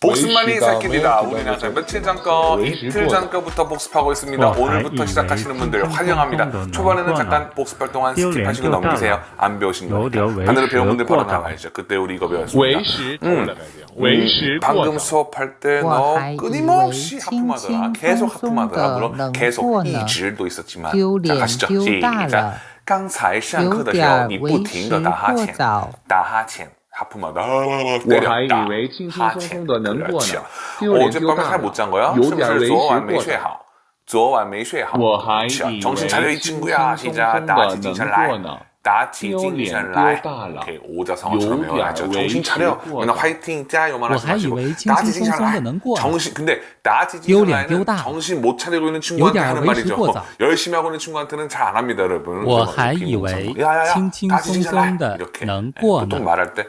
복습만이 살 길이다. 웨이시가 우리나라 웨이시가 며칠 전 거, 웨이시 이틀 구워다. 전 거부터 복습하고 있습니다. 와, 오늘부터 아이, 시작하시는 분들 웨이시 환영합니다. 콩콩콩 초반에는 넣는 잠깐 거나. 복습할 동안 띄우려, 스킵하시고 띄우다가. 넘기세요. 안 배우신 거니까. 요려, 반대로 웨이시 배운 분들 바로 구워다. 나와야죠. 그때 우리 이거 배웠습니다. 为时过了没有？为时 음, 过 방금 了。 수업할 때 너 我还以为 끊임없이 하품하더라. 계속 하품하더라. 轻轻松松地 물론 能 계속 过呢。 이질도 있었지만 丢 자 脸 가시죠. 丢大 시작. 了，刚才上课有的时候点你不为停时的打哈欠，过早。打哈欠。 하품하다. 我还以为轻轻松松的能过呢，丢脸丢 어젯밤에 大 잘 못 了， 잔 거야? 有 是不点 是 为 昨晚 时 没 过 睡 早。好？昨晚没睡好。我还以 자, 为 정신 차려 이 轻轻 친구야. 松 시작. 松的 나지 정신 能 라 过呢， 나지 丢 정신 脸 라 丢大了， 오케이, 오자성어처럼 有 외워야죠. 点 정신 차려. 为时过 맨날 早 화이팅 짜요만 하지 我还以 마시고 为轻轻 나지 松 정신 松 라 的能过呢 정신 근데 나지 丢 정신 脸丢 라는 大了 정신 못 차리고 있는 친구한테 有点 하는 为时 말이죠. 过早 열심히 하고 있는 친구한테는 잘 안 합니다, 여러분. 我 그래서 还以 비밀 为 성공. 야야야, 轻轻 나지 松 정신 라 松的 이렇게 能 예, 过 보통 呢， 말할 때 나지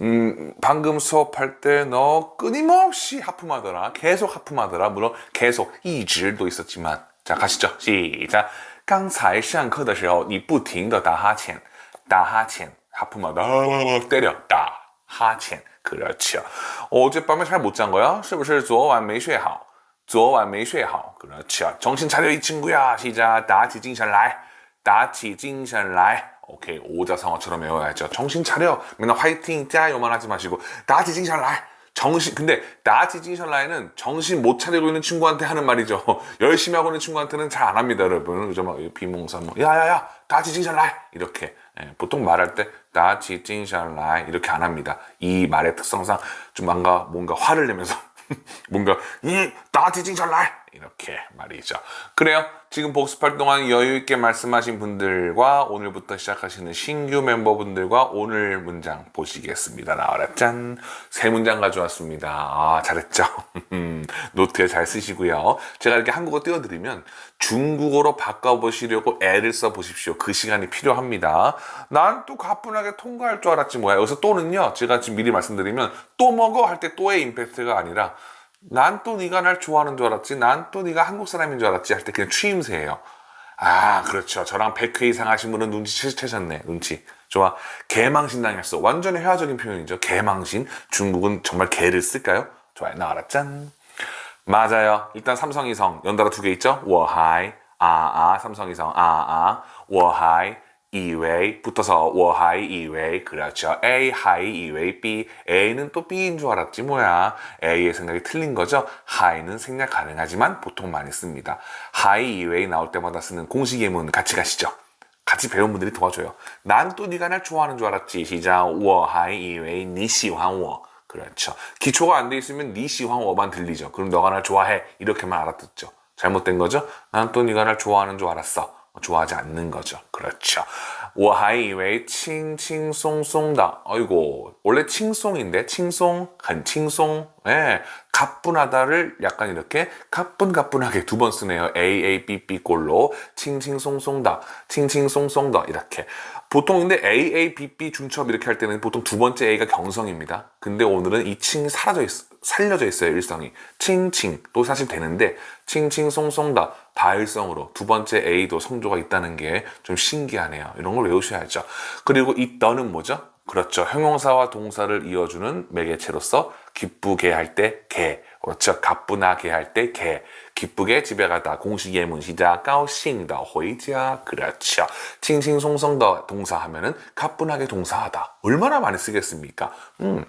음, 방금 수업할 때 너 끊임없이 하품하더라. 계속 하품하더라. 물론 계속 이질도 있었지만. 자, 가시죠. 시작. 刚才上课的时候你不停的打哈欠打哈欠 하품하다 때려 다哈欠 그렇죠. 어젯밤에 잘 못 잔 거야? 是不是昨晚没睡好?昨晚没睡好 그렇죠. 정신 차려 이 친구야. 시작. 打起精神来.打起精神来. 오케이 오자성어처럼 외워야죠. 정신 차려. 맨날 화이팅 짜 요만 하지 마시고 나 지징샬라이 정신 근데 나 지징샬라이는 정신 못 차리고 있는 친구한테 하는 말이죠. 열심히 하고 있는 친구한테는 잘 안 합니다, 여러분. 그래서 막 비몽사몽 야야야 나 지징샬라이 이렇게 예, 보통 말할 때 나 지징샬라이 이렇게 안 합니다. 이 말의 특성상 좀 뭔가 뭔가 화를 내면서 뭔가 이 나 지징샬라이 이렇게 말이죠. 그래요. 지금 복습할 동안 여유 있게 말씀하신 분들과 오늘부터 시작하시는 신규 멤버분들과 오늘 문장 보시겠습니다. 나와라 짠. 세 문장 가져왔습니다. 아, 잘했죠. 노트에 잘 쓰시고요. 제가 이렇게 한국어 띄워드리면 중국어로 바꿔보시려고 애를 써보십시오. 그 시간이 필요합니다. 난 또 가뿐하게 통과할 줄 알았지 뭐야. 여기서 또는요. 제가 지금 미리 말씀드리면 또 먹어 할 때 또의 임팩트가 아니라 난 또 네가 날 좋아하는 줄 알았지. 난 또 네가 한국 사람인 줄 알았지. 할 때 그냥 취임새예요. 아, 그렇죠. 저랑 100회 이상 하신 분은 눈치채셨네. 눈치. 좋아. 개망신 당했어. 완전히 회화적인 표현이죠. 개망신. 중국은 정말 개를 쓸까요? 좋아요. 나와라 짠. 맞아요. 일단 삼성이성 연달아 두 개 있죠. 워하이 아아 삼성이성 아아 워하이 외 붙어서 我还以为 그렇죠. A 还以为 B A는 또 B인 줄 알았지 뭐야. A의 생각이 틀린 거죠. 还는 생략 가능하지만 보통 많이 씁니다. 还以为 나올 때마다 쓰는 공식 예문 같이 가시죠. 같이 배운 분들이 도와줘요. 난 또 네가 날 좋아하는 줄 알았지. 시작. 我还以为你喜欢我 그렇죠. 기초가 안 돼 있으면 니 시황워만 들리죠. 그럼 너가 날 좋아해 이렇게만 알아듣죠. 잘못된 거죠. 난 또 네가 날 좋아하는 줄 알았어. 좋아하지 않는 거죠. 그렇죠. 我还以为轻轻松松的 아이고 원래 칭송인데 칭송 很轻松 예, 가뿐하다를 약간 이렇게 가뿐가뿐하게 두 번 쓰네요. A A B B 꼴로 칭칭송송다 칭칭송송다 이렇게 보통 근데 A A B B 중첩 이렇게 할 때는 보통 두 번째 A가 경성입니다. 근데 오늘은 이 칭이 사라져 있, 살려져 있어요 일성이 칭칭 또 사실 되는데 칭칭송송다 다일성으로 두 번째 A도 성조가 있다는 게 좀 신기하네요. 이런 걸 외우셔야죠. 그리고 이 너는 뭐죠? 그렇죠. 형용사와 동사를 이어주는 매개체로서 기쁘게 할 때 개. 그렇죠. 가뿐하게 할 때 개. 기쁘게 집에 가다 공식 예문 시작. 가오싱더 회자. 그렇죠. 칭칭송송더 동사하면은 가뿐하게 동사하다. 얼마나 많이 쓰겠습니까? 음.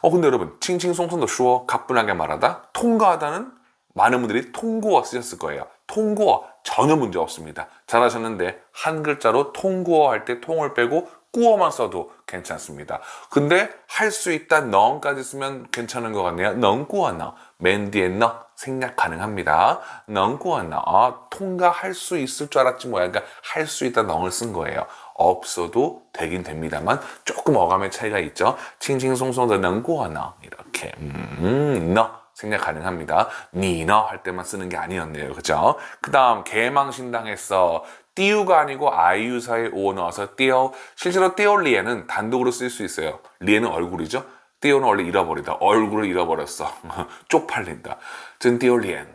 어 근데 여러분 칭칭송송더 쉬워. 가뿐하게 말하다 통과하다는 많은 분들이 통고어 쓰셨을 거예요. 통고어 전혀 문제 없습니다. 잘하셨는데 한 글자로 통고어 할 때 통을 빼고 꾸어만 써도 괜찮습니다. 근데 할 수 있다 넌까지 쓰면 괜찮은 것 같네요. 넌꾸어너 맨 뒤에 너 생략 가능합니다. 넌꾸어너 아, 통과할 수 있을 줄 알았지 뭐야. 그러니까 할 수 있다 넌을 쓴 거예요. 없어도 되긴 됩니다만 조금 어감의 차이가 있죠. 칭칭송송 더 넌꾸어너 이렇게 음, 너 생략 가능합니다. 니너 할 때만 쓰는 게 아니었네요. 그죠? 그 다음, 개망신당했어. 띠우가 아니고 아이유 사이에 오 넣어서 띠오. 실제로 띠오리에는 단독으로 쓸 수 있어요. 리에는 얼굴이죠? 띠오는 원래 잃어버리다. 얼굴을 잃어버렸어. 쪽팔린다. 전 띠오리엔.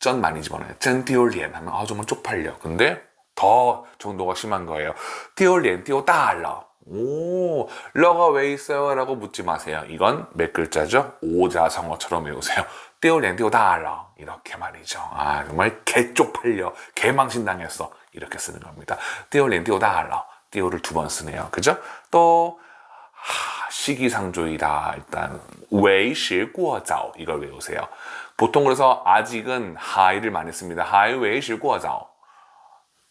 전 많이 집어넣어요. 전 띠오리엔 하면 아 정말 쪽팔려. 근데 더 정도가 심한 거예요. 띠오리엔 띠오 달러. 오, 러가 왜 있어요? 라고 묻지 마세요. 이건 몇 글자죠? 오자성어처럼 외우세요. 띠오 달러. 이렇게 말이죠. 아, 정말 개 쪽팔려. 개망신당했어. 이렇게 쓰는 겁니다. 띠오 달러. 띠오를 두 번 쓰네요. 그죠? 또, 하, 시기상조이다. 일단 웨이실구어자오 이걸 외우세요. 보통 그래서 아직은 하이를 많이 씁니다. 하이 웨이실구어자오.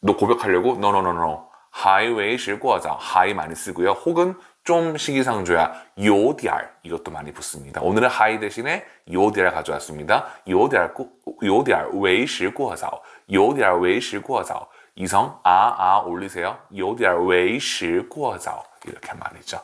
너 고백하려고 no. 하이 웨이실구어자오. 하이 많이 쓰고요. 혹은 좀 시기상조야 요디알 이것도 많이 붙습니다. 오늘은 하이 대신에 요디알 가져왔습니다. 요디알 꾸- 요디알 웨이실구어자오. 요디알 웨이실구어자오. 이성 아아 올리세요. 요디알 웨이실구어자오. 이렇게 말이죠.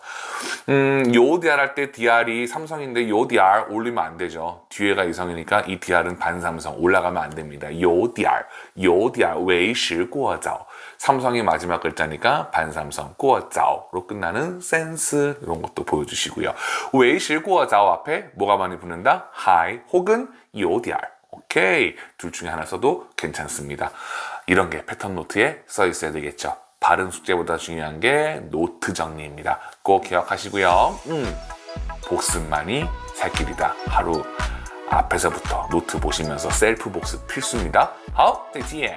음, 요 DR 할때 DR이 삼성인데 요 DR 올리면 안 되죠. 뒤에가 이성이니까 이 DR은 반삼성 올라가면 안 됩니다. 요 DR, 요 DR 웨이시 꾸어자오. 삼성이 마지막 글자니까 반삼성 꾸어자오로 끝나는 센스 이런 것도 보여주시고요. 웨이시 꾸어자오 앞에 뭐가 많이 붙는다? 하이 혹은 요 DR. 오케이. 둘 중에 하나 써도 괜찮습니다. 이런 게 패턴 노트에 써 있어야 되겠죠. 발음 숙제보다 중요한 게 노트 정리입니다. 꼭 기억하시고요. 음, 복습만이 살 길이다. 하루 앞에서부터 노트 보시면서 셀프 복습 필수입니다. 好，再见。